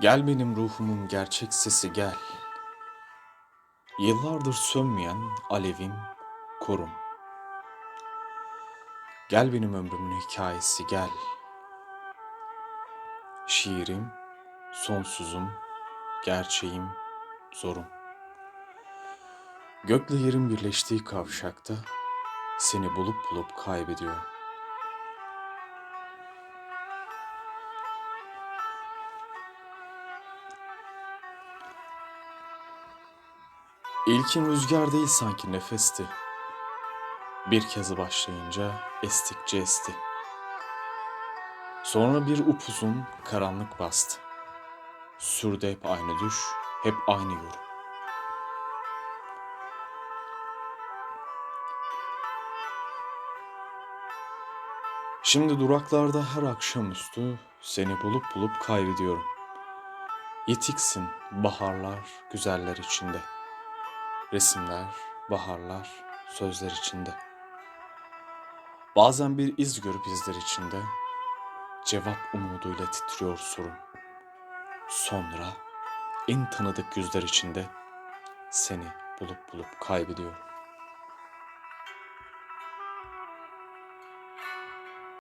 Gel benim ruhumun gerçek sesi gel. Yıllardır sönmeyen alevim, korum. Gel benim ömrümün hikayesi gel. Şiirim, sonsuzum, gerçeğim, zorum. Gökle yerin birleştiği kavşakta seni bulup bulup kaybediyorum. İlkin rüzgar değil sanki nefesti. Bir kez başlayınca estikçe esti. Sonra bir upuzun karanlık bastı. Sürdü hep aynı düş, hep aynı yorum. Şimdi duraklarda her akşamüstü seni bulup bulup kaybediyorum. Yetiksin baharlar, güzeller içinde. Resimler, baharlar, sözler içinde. Bazen bir iz görüp izler içinde. Cevap umuduyla titriyor sorum. Sonra en tanıdık yüzler içinde seni bulup bulup kaybediyorum.